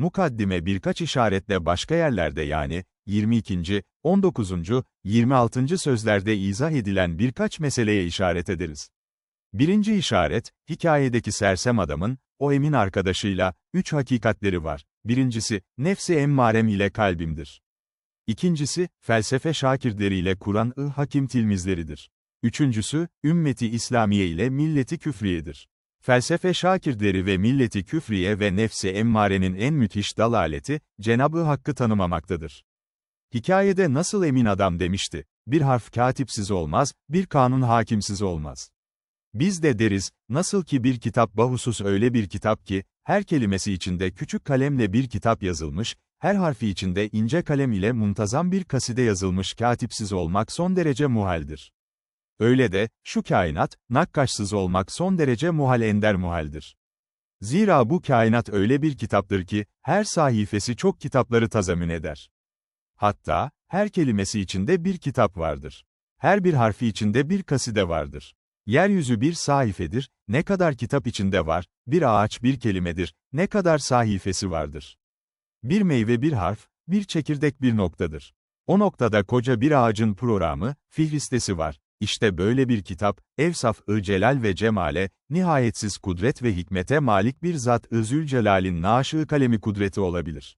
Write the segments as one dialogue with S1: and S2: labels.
S1: mukaddime birkaç işaretle başka yerlerde yani, 22. 19. 26. sözlerde izah edilen birkaç meseleye işaret ederiz. Birinci işaret, hikayedeki sersem adamın, o emin arkadaşıyla, üç hakikatleri var. Birincisi, nefsi emmarem ile kalbimdir. İkincisi, felsefe şakirleriyle Kur'an-ı Hakim tilmizleridir. Üçüncüsü, ümmeti İslamiye ile milleti küfriyedir. Felsefe şakirleri ve milleti küfriye ve nefsi emmarenin en müthiş dalaleti, Cenab-ı Hakk'ı tanımamaktadır. Hikayede nasıl emin adam demişti, bir harf katipsiz olmaz, bir kanun hakimsiz olmaz. Biz de deriz, nasıl ki bir kitap bahusus öyle bir kitap ki, her kelimesi içinde küçük kalemle bir kitap yazılmış, her harfi içinde ince kalem ile muntazam bir kaside yazılmış katipsiz olmak son derece muhaldir. Öyle de, şu kainat, nakkaşsız olmak son derece muhal ender muhaldir. Zira bu kainat öyle bir kitaptır ki, her sayfası çok kitapları tazamün eder. Hatta, her kelimesi içinde bir kitap vardır. Her bir harfi içinde bir kaside vardır. Yeryüzü bir sahifedir, ne kadar kitap içinde var, bir ağaç bir kelimedir, ne kadar sahifesi vardır. Bir meyve bir harf, bir çekirdek bir noktadır. O noktada koca bir ağacın programı, fihristesi var. İşte böyle bir kitap, Evsaf-ı Celal ve Cemale, nihayetsiz kudret ve hikmete malik bir zat-ı Zülcelal'in naşı kalemi kudreti olabilir.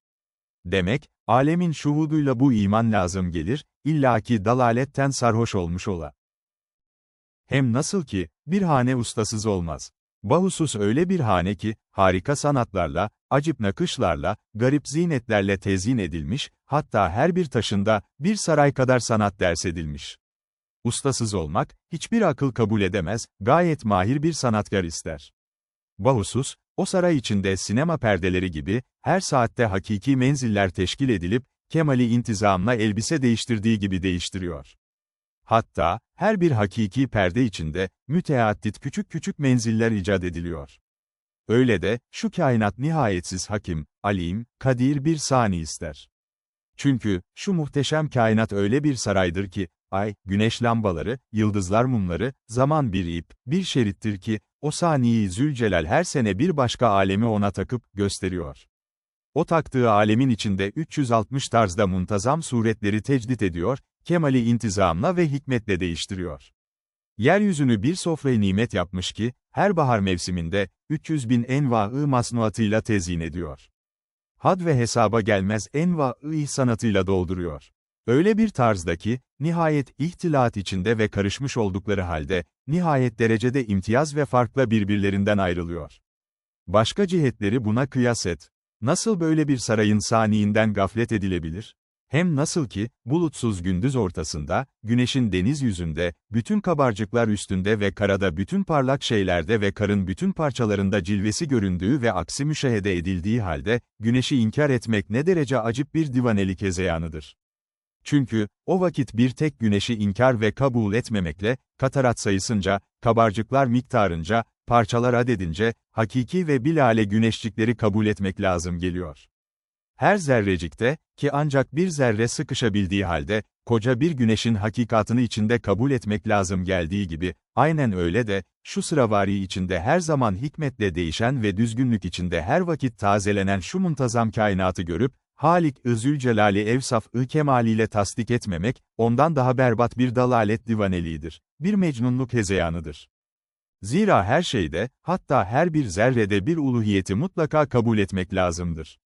S1: Demek, alemin şuhuduyla bu iman lazım gelir, illaki dalaletten sarhoş olmuş ola. Hem nasıl ki, bir hane ustasız olmaz. Bahusus öyle bir hane ki, harika sanatlarla, acip nakışlarla, garip zinetlerle tezyin edilmiş, hatta her bir taşında, bir saray kadar sanat ders edilmiş. Ustasız olmak, hiçbir akıl kabul edemez, gayet mahir bir sanatkar ister. Bahusus, o saray içinde sinema perdeleri gibi, her saatte hakiki menziller teşkil edilip, kemali intizamla elbise değiştirdiği gibi değiştiriyor. Hatta, her bir hakiki perde içinde, müteaddit küçük küçük menziller icat ediliyor. Öyle de, şu kainat nihayetsiz hakim, alim, kadir bir sani ister. Çünkü, şu muhteşem kainat öyle bir saraydır ki, ay, güneş lambaları, yıldızlar mumları, zaman bir ip, bir şerittir ki, o saniyi Zülcelal her sene bir başka alemi ona takıp, gösteriyor. O taktığı alemin içinde 360 tarzda muntazam suretleri tecdit ediyor, kemali intizamla ve hikmetle değiştiriyor. Yeryüzünü bir sofrayı nimet yapmış ki, her bahar mevsiminde, 300 bin enva-ı masnuatıyla tezyin ediyor. Had ve hesaba gelmez enva-ı sanatıyla dolduruyor. Öyle bir tarzdaki, nihayet ihtilat içinde ve karışmış oldukları halde, nihayet derecede imtiyaz ve farkla birbirlerinden ayrılıyor. Başka cihetleri buna kıyas et. Nasıl böyle bir sarayın saniinden gaflet edilebilir? Hem nasıl ki, bulutsuz gündüz ortasında, güneşin deniz yüzünde, bütün kabarcıklar üstünde ve karada bütün parlak şeylerde ve karın bütün parçalarında cilvesi göründüğü ve aksi müşahede edildiği halde, güneşi inkar etmek ne derece acip bir divanelik hezeyanıdır. Çünkü, o vakit bir tek güneşi inkar ve kabul etmemekle, katarat sayısınca, kabarcıklar miktarınca, parçalar adedince, hakiki ve bilale güneşcikleri kabul etmek lazım geliyor. Her zerrecikte, ki ancak bir zerre sıkışabildiği halde, koca bir güneşin hakikatını içinde kabul etmek lazım geldiği gibi, aynen öyle de, şu sıravari içinde her zaman hikmetle değişen ve düzgünlük içinde her vakit tazelenen şu muntazam kainatı görüp, Halik-ı Zülcelal'i evsaf-ı kemaliyle tasdik etmemek, ondan daha berbat bir dalalet divaneliğidir, bir mecnunluk hezeyanıdır. Zira her şeyde, hatta her bir zerrede bir uluhiyeti mutlaka kabul etmek lazımdır.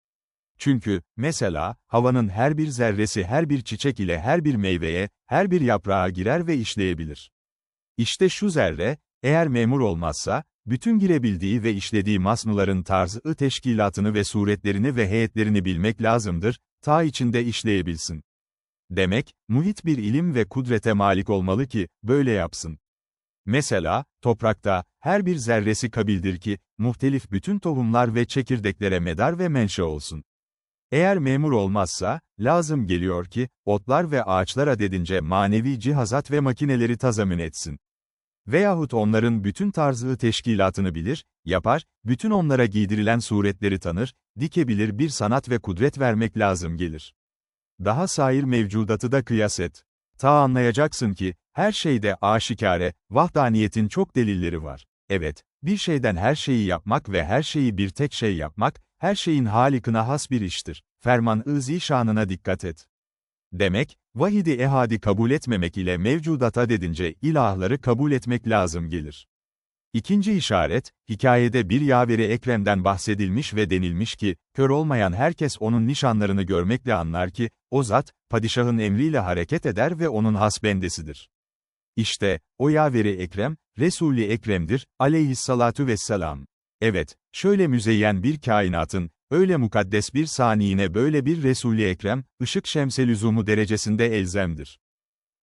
S1: Çünkü, mesela, havanın her bir zerresi her bir çiçek ile her bir meyveye, her bir yaprağa girer ve işleyebilir. İşte şu zerre, eğer memur olmazsa, bütün girebildiği ve işlediği masnuların tarzı teşkilatını ve suretlerini ve heyetlerini bilmek lazımdır, ta içinde işleyebilsin. Demek, muhit bir ilim ve kudrete malik olmalı ki, böyle yapsın. Mesela, toprakta, her bir zerresi kabildir ki, muhtelif bütün tohumlar ve çekirdeklere medar ve menşe olsun. Eğer memur olmazsa, lazım geliyor ki, otlar ve ağaçlar adedince manevi cihazat ve makineleri tazamün etsin. Veyahut onların bütün tarzı teşkilatını bilir, yapar, bütün onlara giydirilen suretleri tanır, dikebilir bir sanat ve kudret vermek lazım gelir. Daha sair mevcudatı da kıyas et. Ta anlayacaksın ki, her şeyde aşikare, vahdaniyetin çok delilleri var. Evet, bir şeyden her şeyi yapmak ve her şeyi bir tek şey yapmak, her şeyin halikına has bir iştir. Ferman-ı zişanına dikkat et. Demek, vahidi ehadi kabul etmemek ile mevcudat dedince ilahları kabul etmek lazım gelir. İkinci işaret, hikayede bir yaveri Ekrem'den bahsedilmiş ve denilmiş ki, kör olmayan herkes onun nişanlarını görmekle anlar ki, o zat, padişahın emriyle hareket eder ve onun hasbendesidir. İşte, o yaveri Ekrem, Resul-i Ekrem'dir, aleyhissalatu vesselam. Evet, şöyle müzeyyen bir kainatın, öyle mukaddes bir saniyine böyle bir Resul-i Ekrem, ışık şemselüzumu derecesinde elzemdir.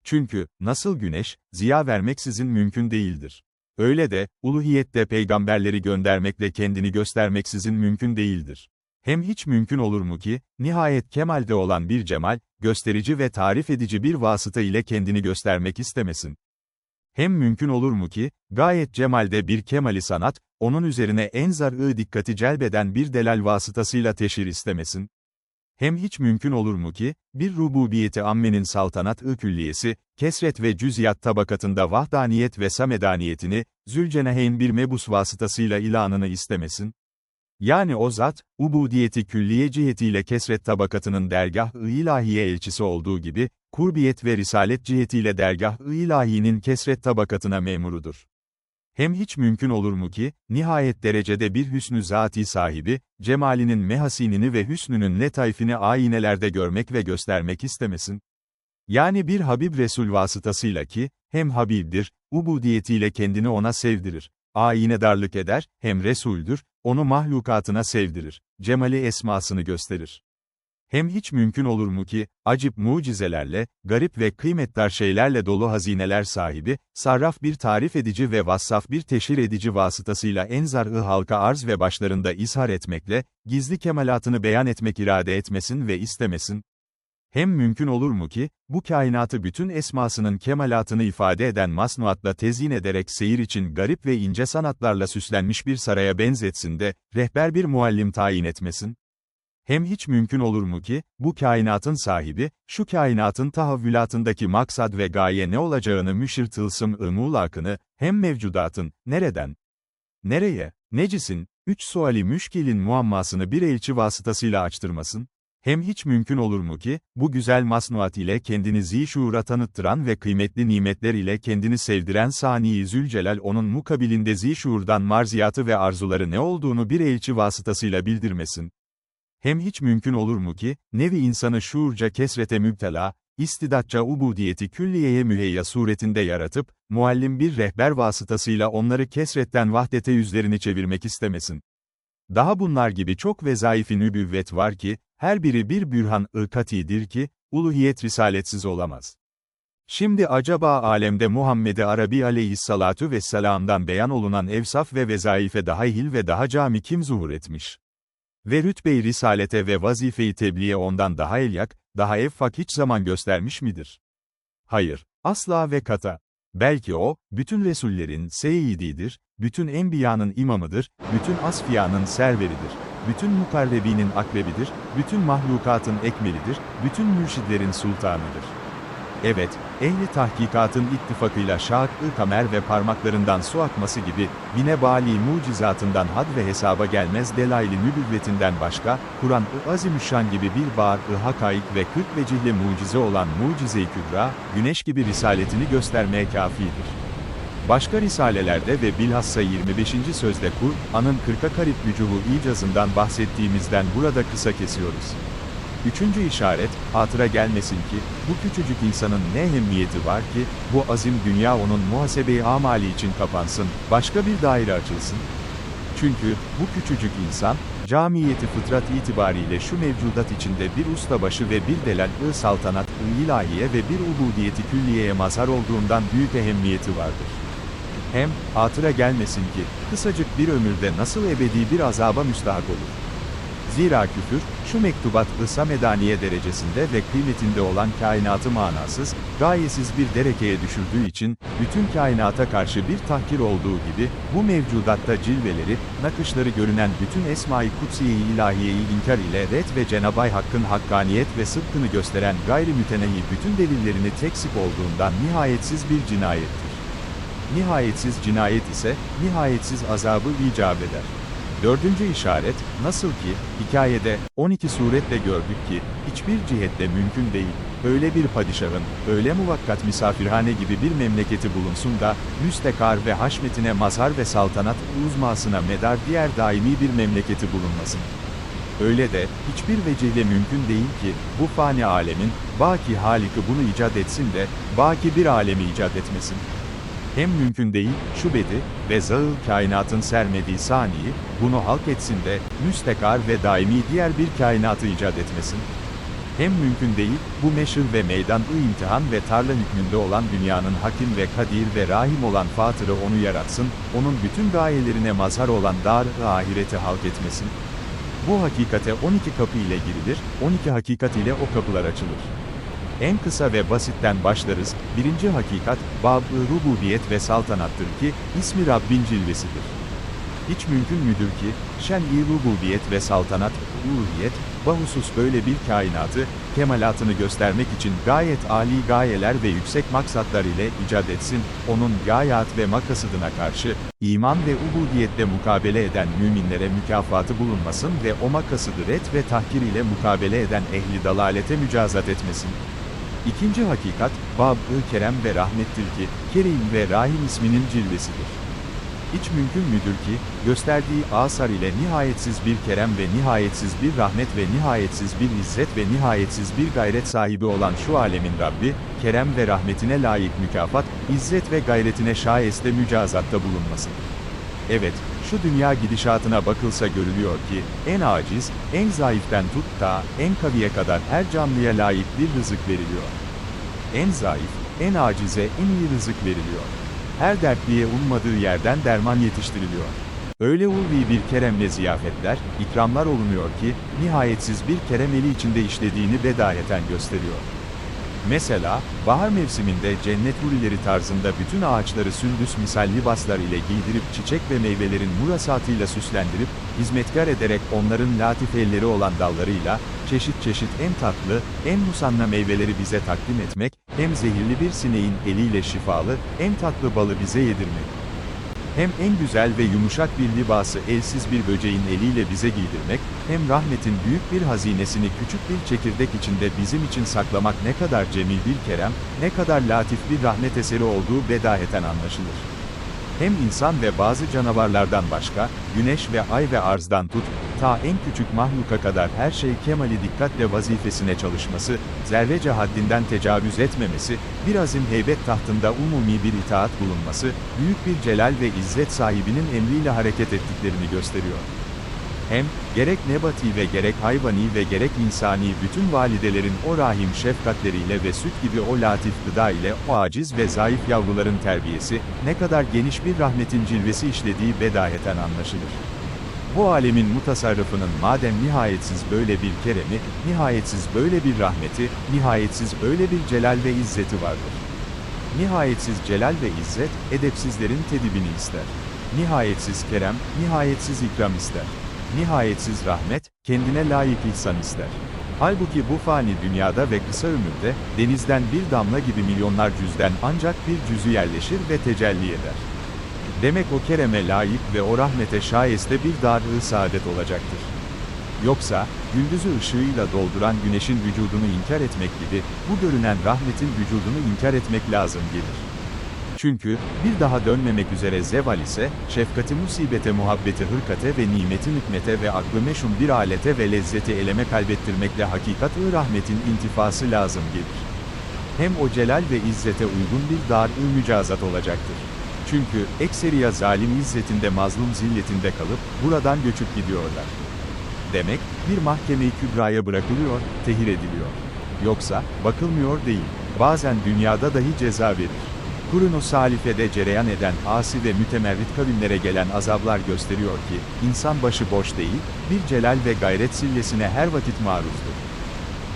S1: Çünkü, nasıl güneş, ziya vermeksizin mümkün değildir. Öyle de, uluhiyette peygamberleri göndermekle kendini göstermeksizin mümkün değildir. Hem hiç mümkün olur mu ki, nihayet kemalde olan bir cemal, gösterici ve tarif edici bir vasıta ile kendini göstermek istemesin. Hem mümkün olur mu ki, gayet cemalde bir kemali sanat, onun üzerine en zarı dikkati celbeden bir delal vasıtasıyla teşhir istemesin. Hem hiç mümkün olur mu ki, bir rububiyeti ammenin saltanat-ı külliyesi, kesret ve cüziyat tabakatında vahdaniyet ve samedaniyetini, zülceneheyn bir mebus vasıtasıyla ilanını istemesin? Yani o zat, ubudiyeti külliye cihetiyle kesret tabakatının dergah-ı ilahiye elçisi olduğu gibi, kurbiyet ve risalet cihetiyle dergah-ı ilahinin kesret tabakatına memurudur. Hem hiç mümkün olur mu ki, nihayet derecede bir hüsnü zati sahibi, cemalinin mehasinini ve hüsnünün letaifini ayinelerde görmek ve göstermek istemesin? Yani bir Habib Resul vasıtasıyla ki, hem Habibdir, ubudiyetiyle kendini ona sevdirir, ayinedarlık eder, hem Resul'dür, onu mahlukatına sevdirir, cemali esmasını gösterir. Hem hiç mümkün olur mu ki, acip mucizelerle, garip ve kıymetdar şeylerle dolu hazineler sahibi, sarraf bir tarif edici ve vassaf bir teşhir edici vasıtasıyla enzar-ı halka arz ve başlarında izhar etmekle, gizli kemalatını beyan etmek irade etmesin ve istemesin. Hem mümkün olur mu ki, bu kainatı bütün esmasının kemalatını ifade eden masnuatla tezyin ederek seyir için garip ve ince sanatlarla süslenmiş bir saraya benzetsin de, rehber bir muallim tayin etmesin? Hem hiç mümkün olur mu ki, bu kainatın sahibi, şu kainatın tahavvülatındaki maksad ve gaye ne olacağını müşir tılsım ımulakını, hem mevcudatın, nereden, nereye, necisin, üç suali müşkilin muammasını bir elçi vasıtasıyla açtırmasın? Hem hiç mümkün olur mu ki, bu güzel masnuat ile kendini zişuura tanıttıran ve kıymetli nimetler ile kendini sevdiren Sani Zülcelal onun mukabilinde zişuurdan marziyatı ve arzuları ne olduğunu bir elçi vasıtasıyla bildirmesin? Hem hiç mümkün olur mu ki, nevi insanı şuurca kesrete müptela, istidatça ubudiyeti külliyeye müheyya suretinde yaratıp, muallim bir rehber vasıtasıyla onları kesretten vahdete yüzlerini çevirmek istemesin. Daha bunlar gibi çok vezaifi nübüvvet var ki, her biri bir bürhan-ı katidir ki, uluhiyet risaletsiz olamaz. Şimdi acaba alemde Muhammed-i Arabi aleyhissalatu vesselam'dan beyan olunan evsaf ve vezaife daha hil ve daha cami kim zuhur etmiş? Ve rütbe-i risalete ve vazife-i tebliğe ondan daha elyak, daha evfak hiç zaman göstermiş midir? Hayır, asla ve kata. Belki o, bütün Resullerin seyyididir, bütün enbiyanın imamıdır, bütün asfiyanın serveridir, bütün mukarrebinin akrebidir, bütün mahlukatın ekmelidir, bütün mürşidlerin sultanıdır. Evet, ehli tahkikatın ittifakıyla şak-ı kamer ve parmaklarından su akması gibi, bine bali mucizatından had ve hesaba gelmez delaili nübüvvetinden başka, Kur'an-ı Azimüşşan gibi bir bağır-ı hakaik ve kırk vecihle mucize olan mucize-i kübra, güneş gibi risaletini göstermeye kafidir. Başka risalelerde ve bilhassa 25. sözde Kur'an'ın 40'a karip vücuhu icazından bahsettiğimizden burada kısa kesiyoruz. Üçüncü işaret, hatıra gelmesin ki, bu küçücük insanın ne ehemmiyeti var ki, bu azim dünya onun muhasebe-i amali için kapansın, başka bir daire açılsın. Çünkü, bu küçücük insan, camiyeti fıtrat itibariyle şu mevcudat içinde bir ustabaşı ve bir delal-ı saltanat-ı ilahiye ve bir ubudiyeti külliyeye mazhar olduğundan büyük ehemmiyeti vardır. Hem, hatıra gelmesin ki, kısacık bir ömürde nasıl ebedi bir azaba müstahak olur. Zira küfür, şu mektubat-ı samedaniye derecesinde ve kıymetinde olan kainatı manasız, gayesiz bir derekeye düşürdüğü için, bütün kainata karşı bir tahkir olduğu gibi, bu mevcudatta cilveleri, nakışları görünen bütün esma-i kutsiye-i ilahiyeyi inkar ile ret ve Cenab-ı Hakk'ın hakkaniyet ve sıdkını gösteren gayri mütenehi bütün delillerini teksik olduğundan nihayetsiz bir cinayettir. Nihayetsiz cinayet ise, nihayetsiz azabı icap eder. Dördüncü işaret, nasıl ki, hikayede, 12 suretle gördük ki, hiçbir cihetle mümkün değil, öyle bir padişahın, öyle muvakkat misafirhane gibi bir memleketi bulunsun da, müstekar ve haşmetine mazhar ve saltanat uzmasına medar diğer daimi bir memleketi bulunmasın. Öyle de, hiçbir vecihle mümkün değil ki, bu fani alemin, baki haliki bunu icat etsin de, baki bir alemi icat etmesin. Hem mümkün değil, şubedi ve zağıl kainatın sermediği saniyi, bunu halk etsin de, müstekar ve daimi diğer bir kainatı icat etmesin. Hem mümkün değil, bu meşhur ve meydan imtihan ve tarla hükmünde olan dünyanın hakim ve kadir ve rahim olan fatırı onu yaratsın, onun bütün gayelerine mazhar olan dar ahireti halk etmesin. Bu hakikate 12 kapı ile girilir, 12 hakikat ile o kapılar açılır. En kısa ve basitten başlarız, birinci hakikat, bab-ı rububiyet ve saltanattır ki, ismi Rabbin cilvesidir. Hiç mümkün müdür ki, şen-i rububiyet ve saltanat, uluhiyet, bahusus böyle bir kainatı, kemalatını göstermek için gayet âli gayeler ve yüksek maksatlar ile icat etsin, onun gayat ve makasıdına karşı, iman ve ubudiyetle mukabele eden müminlere mükafatı bulunmasın ve o makasıdı ret ve tahkir ile mukabele eden ehli dalalete mücazat etmesin. İkinci hakikat, Bab-ı Kerem ve Rahmettir ki, Kerim ve Rahim isminin cilvesidir. Hiç mümkün müdür ki, gösterdiği asar ile nihayetsiz bir kerem ve nihayetsiz bir rahmet ve nihayetsiz bir izzet ve nihayetsiz bir gayret sahibi olan şu alemin Rabbi, kerem ve rahmetine layık mükafat, izzet ve gayretine şayeste mücazatta bulunmasın. Evet, şu dünya gidişatına bakılsa görülüyor ki, en aciz, en zayıften tut ta, en kaviye kadar her canlıya layık bir rızık veriliyor. En zayıf, en acize en iyi rızık veriliyor. Her dertliye ummadığı yerden derman yetiştiriliyor. Öyle ulvi bir keremle ziyafetler, ikramlar olunuyor ki, nihayetsiz bir kerem eli içinde işlediğini bedayeten gösteriyor. Mesela, bahar mevsiminde cennet hurileri tarzında bütün ağaçları sündüs misal libaslar ile giydirip çiçek ve meyvelerin murasatıyla süslendirip, hizmetkar ederek onların latif elleri olan dallarıyla, çeşit çeşit en tatlı, en musanna meyveleri bize takdim etmek, hem zehirli bir sineğin eliyle şifalı, en tatlı balı bize yedirmek. Hem en güzel ve yumuşak bir libası elsiz bir böceğin eliyle bize giydirmek, hem rahmetin büyük bir hazinesini küçük bir çekirdek içinde bizim için saklamak ne kadar cemil bir kerem, ne kadar latif bir rahmet eseri olduğu bedaheten anlaşılır. Hem insan ve bazı canavarlardan başka, güneş ve ay ve arzdan tut, ta en küçük mahluka kadar her şey kemali dikkatle vazifesine çalışması, zerrece haddinden tecavüz etmemesi, bir azim heybet tahtında umumi bir itaat bulunması, büyük bir celal ve izzet sahibinin emriyle hareket ettiklerini gösteriyor. Hem, gerek nebati ve gerek hayvani ve gerek insani bütün validelerin o rahim şefkatleriyle ve süt gibi o latif gıda ile o aciz ve zayıf yavruların terbiyesi, ne kadar geniş bir rahmetin cilvesi işlediği bedaheten anlaşılır. Bu alemin mutasarrıfının madem nihayetsiz böyle bir keremi, nihayetsiz böyle bir rahmeti, nihayetsiz böyle bir celal ve izzeti vardır. Nihayetsiz celal ve izzet, edepsizlerin tedibini ister. Nihayetsiz kerem, nihayetsiz ikram ister. Nihayetsiz rahmet, kendine layık ihsan ister. Halbuki bu fani dünyada ve kısa ömürde, denizden bir damla gibi milyonlar cüzden ancak bir cüzü yerleşir ve tecelli eder. Demek o kereme layık ve o rahmete şayeste bir dar-ı saadet olacaktır. Yoksa, gündüzü ışığıyla dolduran güneşin vücudunu inkar etmek gibi, bu görünen rahmetin vücudunu inkar etmek lazım gelir. Çünkü, bir daha dönmemek üzere zeval ise, şefkati musibete muhabbeti hırkate ve nimeti hükmete ve aklı meşhum bir alete ve lezzeti eleme kalbettirmekle hakikat-ı rahmetin intifası lazım gelir. Hem o celal ve izzete uygun bir dar-ı mücazat olacaktır. Çünkü, ekseriya zalim izzetinde mazlum zilletinde kalıp, buradan göçüp gidiyorlar. Demek, bir mahkeme-i kübraya bırakılıyor, tehir ediliyor. Yoksa, bakılmıyor değil, bazen dünyada dahi ceza verir. Kurun-u salifede cereyan eden asi ve mütemerrit kavimlere gelen azaplar gösteriyor ki, insan başı boş değil, bir celal ve gayret sillesine her vakit maruzdur.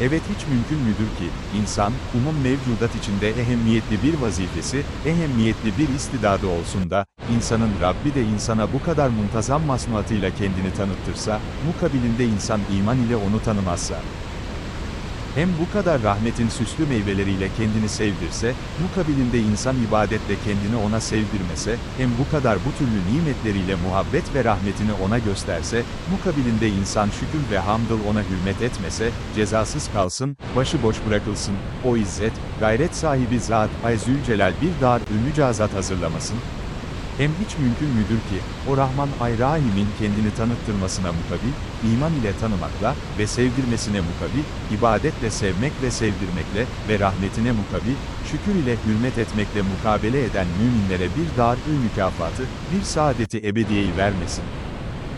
S1: Evet hiç mümkün müdür ki, insan, umum mevcudat içinde ehemmiyetli bir vazifesi, ehemmiyetli bir istidadı olsun da, insanın Rabbi de insana bu kadar muntazam masnuatıyla kendini tanıttırsa, mukabilinde insan iman ile onu tanımazsa. Hem bu kadar rahmetin süslü meyveleriyle kendini sevdirse, mukabilinde insan ibadetle kendini ona sevdirmese, hem bu kadar bu türlü nimetleriyle muhabbet ve rahmetini ona gösterse, mukabilinde insan şükür ve hamdıl ona hürmet etmese, cezasız kalsın, başıboş bırakılsın, o izzet, gayret sahibi zat, Ay Zülcelal bir dar ünlü cazat hazırlamasın, hem hiç mümkün müdür ki, o Rahman ay kendini tanıttırmasına mukabil, iman ile tanımakla ve sevdirmesine mukabil, ibadetle sevmek ve sevdirmekle ve rahmetine mukabil, şükür ile hürmet etmekle mukabele eden müminlere bir dar-ı mükafatı, bir saadeti ebediyeyi vermesin.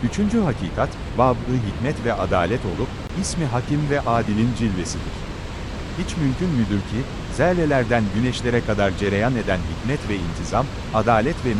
S1: Üçüncü hakikat, bab-ı hikmet ve adalet olup, ismi hakim ve adilin cilvesidir. Hiç mümkün müdür ki, zerrelerden güneşlere kadar cereyan eden hikmet ve intizam, adalet ve